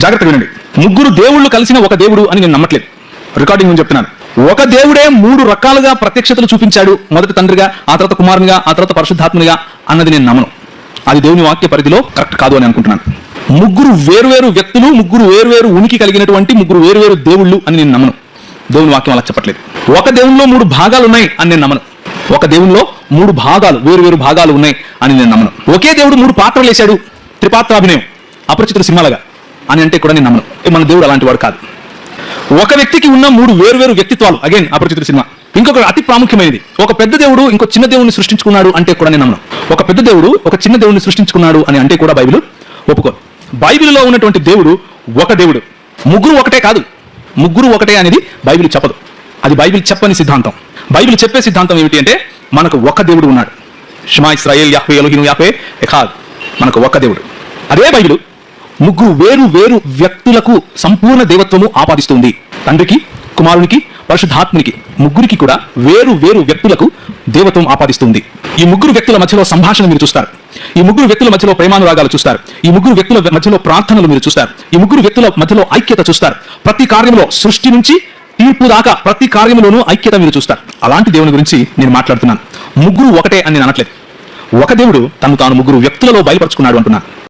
జాగ్రత్త వినండి. ముగ్గురు దేవుళ్ళు కలిసిన ఒక దేవుడు అని నేను నమ్మట్లేదు. రికార్డింగ్ నేను చెప్తున్నాను. ఒక దేవుడే మూడు రకాలుగా ప్రత్యక్షతలు చూపించాడు. మొదటి తండ్రిగా ఆ తర్వాత కుమారునిగా ఆ తర్వాత పరిశుద్ధాత్మనిగా అన్నది నేను నమ్మను. అది దేవుని వాక్య పరిధిలో కరెక్ట్ కాదు అని అనుకుంటున్నాను. ముగ్గురు వేరువేరు వ్యక్తులు ముగ్గురు వేరువేరు ఉనికి కలిగినటువంటి ముగ్గురు వేరువేరు దేవుళ్ళు అని నేను నమ్మను. దేవుని వాక్యం అలా చెప్పట్లేదు. ఒక దేవునిలో మూడు భాగాలు ఉన్నాయి అని నేను నమ్మను. ఒక దేవుల్లో మూడు భాగాలు వేరు వేరు భాగాలు ఉన్నాయి అని నేను నమ్మను. ఒకే దేవుడు మూడు పాత్రలు వేశాడు. త్రిపాత్రాభినయం. అపరిచితుల సినిమాలుగా అని అంటే కూడా నేను నమ్మను. మన దేవుడు అలాంటి వాడు కాదు. ఒక వ్యక్తికి ఉన్న మూడు వేరువేరు వ్యక్తిత్వాలు అగైన్ అపరిచితుల సినిమా. ఇంకొక అతి ప్రాముఖ్యమైనది. ఒక పెద్ద దేవుడు ఇంకో చిన్న దేవుడిని సృష్టించుకున్నాడు అంటే కూడా నేను నమ్మను. ఒక పెద్ద దేవుడు ఒక చిన్న దేవుడిని సృష్టించుకున్నాడు అని అంటే కూడా బైబిల్ ఒప్పుకో బైబిల్లో ఉన్నటువంటి దేవుడు ఒక దేవుడు. ముగ్గురు ఒకటే కాదు. ముగ్గురు ఒకటే అనేది బైబిల్ చెప్పదు. అది బైబిల్ చెప్పని సిద్ధాంతం. బైబిల్ చెప్పే సిద్ధాంతం ఏమిటి అంటే మనకు ఒక దేవుడు ఉన్నాడు. షుమా ఇస్రాయేల్ యాహ్వే ఎలోహిను యాహ్వే ఎఖాద్ మనకు ఒక దేవుడు. అదే బైబిల్ ముగ్గురు వేరు వేరు వ్యక్తులకు సంపూర్ణ దేవత్వము ఆపాదిస్తుంది. తండ్రికి కుమారునికి పరిశుద్ధాత్మునికి ముగ్గురికి కూడా వేరు వేరు వ్యక్తులకు దేవత్వం ఆపాదిస్తుంది. ఈ ముగ్గురు వ్యక్తుల మధ్యలో సంభాషణ మీరు చూస్తారు. ఈ ముగ్గురు వ్యక్తుల మధ్యలో ప్రేమానురాగాలు చూస్తారు. ఈ ముగ్గురు వ్యక్తుల మధ్యలో ప్రార్థనలు మీరు చూస్తారు. ఈ ముగ్గురు వ్యక్తుల మధ్యలో ఐక్యత చూస్తారు. ప్రతి కార్యంలో సృష్టి నుంచి తీర్పు దాకా ప్రతి కార్యంలోనూ ఐక్యత మీరు చూస్తారు. అలాంటి దేవుని గురించి నేను మాట్లాడుతున్నాను. ముగ్గురు ఒకటే అని నేను అనట్లేదు. ఒక దేవుడు తను తాను ముగ్గురు వ్యక్తులలో బయలుపరుచుకున్నాడు అంటున్నాను.